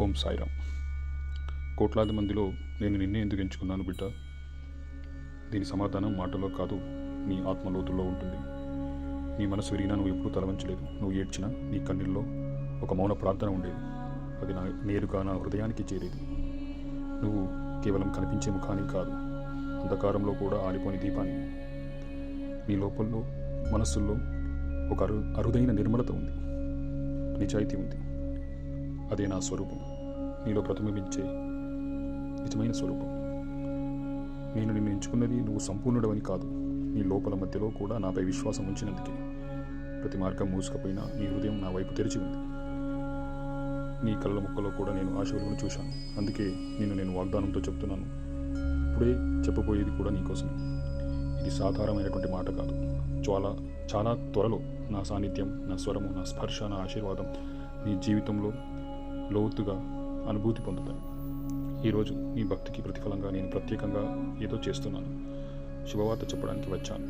ఓం సాయిరామ్. కోట్లాది మందిలో నేను నిన్నే ఎందుకు ఎంచుకున్నాను బిడ్డ? దీని సమాధానం మాటలో కాదు నీ ఆత్మలోతుల్లో ఉంటుంది. నీ మనసు విరిగినా నువ్వు ఎప్పుడూ తలవంచలేదు. నువ్వు ఏడ్చినా నీ కన్నీళ్ళలో ఒక మౌన ప్రార్థన ఉండేది. అది నా నేరుగా నా హృదయానికి చేరేది. నువ్వు కేవలం కనిపించే ముఖాన్ని కాదు అంధకారంలో కూడా ఆరిపోని దీపాన్ని. నీ లోపల్లో మనస్సుల్లో ఒక అరు అరుదైన నిర్మలత ఉంది. నిజాయితీ ఉంది. అదే నా స్వరూపం. నీలో ప్రతిబింబించే నిజమైన స్వరూపం. నేను నిన్ను ఎంచుకున్నది నువ్వు సంపూర్ణుడవని కాదు. నీ లోపల మధ్యలో కూడా నాపై విశ్వాసం ఉంచినందుకే. ప్రతి మార్గం మూసుకపోయినా నీ హృదయం నా వైపు తెరిచి ఉంది. నీ కళ్ళ ముక్కలో కూడా నేను ఆశ వెలుగును చూశాను. అందుకే నిన్ను నేను వాగ్దానంతో చెప్తున్నాను. ఇప్పుడే చెప్పబోయేది కూడా నీకోసమే ఇది సాధారణమైనటువంటి మాట కాదు. చాలా చాలా త్వరలో నా సాన్నిధ్యం నా స్వరము నా స్పర్శ నా ఆశీర్వాదం నీ జీవితంలో లోతుగా అనుభూతి పొందుతాయి. ఈరోజు నీ భక్తికి ప్రతిఫలంగా నేను ప్రత్యేకంగా ఏదో చేస్తున్నాను. శుభవార్త చెప్పడానికి వచ్చాను.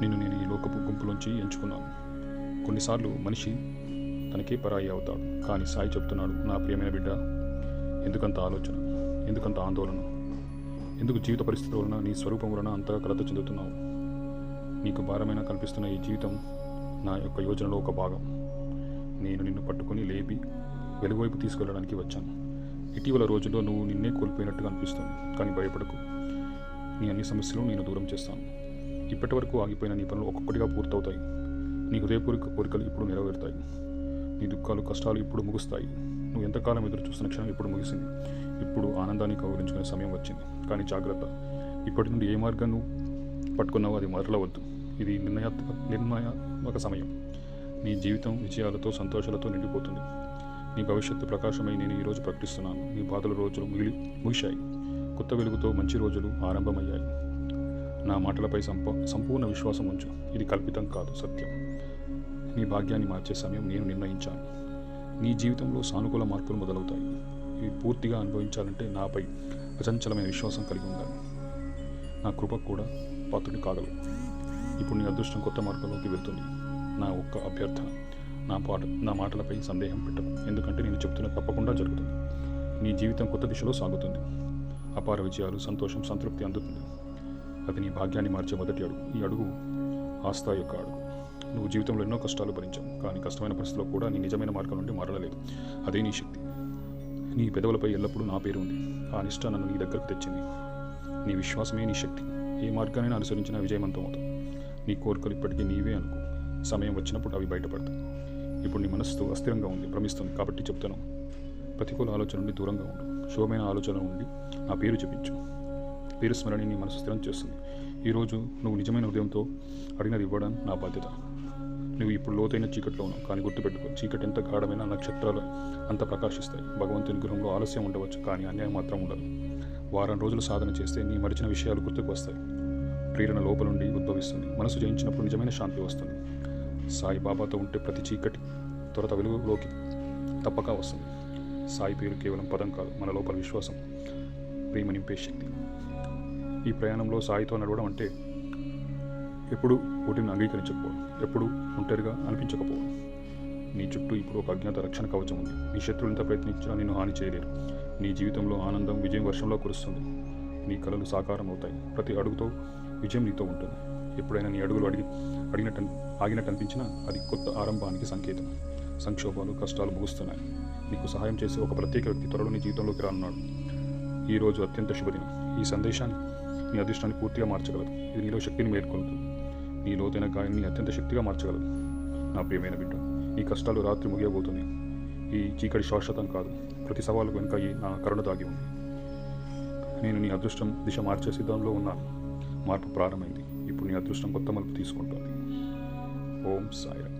నిన్ను నేను ఈ లోకపు గుంపులోంచి ఎంచుకున్నాను. కొన్నిసార్లు మనిషి తనకే పరాయి అవుతాడు కానీ సాయి చెప్తున్నాడు నా ప్రియమైన బిడ్డ ఎందుకంత ఆలోచన ఎందుకంత ఆందోళన? ఎందుకు జీవిత పరిస్థితుల వలన నీ స్వరూపం వలన అంతగా కలత చెందుతున్నావు? నీకు భారమైన కల్పిస్తున్న ఈ జీవితం నా యొక్క యోజనలో ఒక భాగం. నేను నిన్ను పట్టుకొని లేపి వెలుగువైపు తీసుకెళ్ళడానికి వచ్చాను. ఇటీవల రోజుల్లో నువ్వు నిన్నే కోల్పోయినట్టుగా అనిపిస్తుంది కానీ భయపడకు. నీ అన్ని సమస్యలు నేను దూరం చేస్తాను. ఇప్పటి వరకు ఆగిపోయిన నీ పనులు ఒక్కొక్కటిగా పూర్తవుతాయి. నీ హృదయపూర్వక కోరికలు ఇప్పుడు నెరవేరుతాయి. నీ దుఃఖాలు కష్టాలు ఇప్పుడు ముగుస్తాయి. నువ్వు ఎంతకాలం ఎదురు చూస్తున్న క్షణం ఇప్పుడు ముగిసింది. ఇప్పుడు ఆనందాన్ని కౌగులించుకునే సమయం వచ్చింది. కానీ జాగ్రత్త. ఇప్పటి నుండి ఏ మార్గం నువ్వు పట్టుకున్నావో అది మరలవద్దు. ఇది నిర్ణయాత్మక నిర్ణయాత్మక సమయం. నీ జీవితం విజయాలతో సంతోషాలతో నిండిపోతుంది. నీ భవిష్యత్తు ప్రకాశమై నేను ఈరోజు ప్రకటిస్తున్నాను. నీ బాధల రోజులు మిగిలి ముగిశాయి. కొత్త వెలుగుతో మంచి రోజులు ఆరంభమయ్యాయి. నా మాటలపై సంప సంపూర్ణ విశ్వాసం ఉంచు. ఇది కల్పితం కాదు సత్యం. నీ భాగ్యాన్ని మార్చే సమయం నేను నిర్ణయించాను. నీ జీవితంలో సానుకూల మార్పులు మొదలవుతాయి. ఇవి పూర్తిగా అనుభవించాలంటే నాపై అచంచలమైన విశ్వాసం కలిగి ఉండాలి. నా కృప కూడా పాత్రుడు కాగలవు. ఇప్పుడు నీ అదృష్టం కొత్త మార్గంలోకి వెళ్తుంది. నా ఒక్క అభ్యర్థన. నా పాట నా మాటలపై సందేహం పెట్టకు. ఎందుకంటే నేను చెప్తున్న తప్పకుండా జరుగుతుంది. నీ జీవితం కొత్త దిశలో సాగుతుంది. అపార విజయాలు సంతోషం సంతృప్తి అందుతుంది. అది నీ భాగ్యాన్ని మార్చే మొదటి అడుగు. ఈ అడుగు ఆస్థా యొక్క అడుగు. నువ్వు జీవితంలో ఎన్నో కష్టాలు భరించావు కానీ కష్టమైన పరిస్థితిలో కూడా నీ నిజమైన మార్గం నుండి మారలేదు. అదే నీ శక్తి. నీ పెదవులపై ఎల్లప్పుడూ నా పేరు ఉంది. ఆ నిష్ట నన్ను నీ దగ్గరకు తెచ్చింది. నీ విశ్వాసమే నీ శక్తి. ఏ మార్గాన్ని అనుసరించినా విజయవంతం అవుతావు. నీ కోరికలు ఇప్పటికీ నీవే అనుకో. సమయం వచ్చినప్పుడు అవి బయటపడతాయి. ఇప్పుడు నీ మనస్సు అస్థిరంగా ఉంది భ్రమిస్తుంది కాబట్టి చెప్తాను. ప్రతికూల ఆలోచన నుండి దూరంగా ఉండు. శుభమైన ఆలోచన నుండి నా పేరు చెప్పించు. పేరు స్మరణి నీ మనసు స్థిరం చేస్తుంది. ఈరోజు నువ్వు నిజమైన హృదయంతో అడిగినది ఇవ్వడం నా బాధ్యత. నువ్వు ఇప్పుడు లోతైన చీకట్లో ఉన్నావు కానీ గుర్తుపెట్టుకో. చీకటి ఎంత గాఢమైన నక్షత్రాలు అంత ప్రకాశిస్తాయి. భగవంతుని గృహంలో ఆలస్యం ఉండవచ్చు కానీ అన్యాయం మాత్రం ఉండదు. వారం రోజులు సాధన చేస్తే నీ మరిచిన విషయాలు గుర్తుకు వస్తాయి. ప్రేరణ లోపల నుండి ఉద్భవిస్తుంది. మనసు జయించినప్పుడు నిజమైన శాంతి వస్తుంది. సాయి బాబాతో ఉంటే ప్రతి చీకటి త్వరత వెలుగులోకి తప్పక వస్తుంది. సాయి పేరు కేవలం పదం కాదు మన లోపల విశ్వాసం. ప్రేమ నింపే శక్తి. ఈ ప్రయాణంలో సాయితో నడవడం అంటే ఎప్పుడు ఓటిని అంగీకరించకపోవడం ఎప్పుడు ఒంటరిగా అనిపించకపోవడం. నీ చుట్టూ ఇప్పుడు ఒక అజ్ఞాత రక్షణ కవచం ఉంది. నీ శత్రువులు ఎంత ప్రయత్నించినా నిన్ను హాని చేయలేరు. నీ జీవితంలో ఆనందం విజయం వర్షంలో కురుస్తుంది. నీ కళలు సాకారం అవుతాయి ప్రతి అడుగుతో విజయం నీతో ఉంటుంది. ఎప్పుడైనా నీ అడుగులు అడిగి అడిగినట్టు ఆగినట్టు అనిపించినా అది కొత్త ఆరంభానికి సంకేతం. సంక్షోభాలు కష్టాలు ముగుస్తున్నాయి. నీకు సహాయం చేసే ఒక ప్రత్యేక వ్యక్తి త్వరలో నీ జీవితంలోకి రానున్నాడు. ఈ రోజు అత్యంత శుభదినం. ఈ సందేశాన్ని నీ అదృష్టాన్ని పూర్తిగా మార్చగలదు. ఇది నీలో శక్తిని మేల్కొల్పుతుంది నీ లోతైన గాయాన్ని అత్యంత శక్తిగా మార్చగలదు. నా ప్రియమైన బిడ్డ నీ కష్టాలు రాత్రి ముగియబోతుంది ఈ చీకటి శాశ్వతం కాదు. ప్రతి సవాలు వెనుక ఈ నా కరుణ దాగి ఉంది. నేను నీ అదృష్టం దిశ మార్చే సిద్ధంలో ఉన్నాను. మార్పు ప్రారంభమైంది. నీ అదృష్టం కొత్త మలుపు తీసుకుంటుంది. ఓం సాయిరామ్.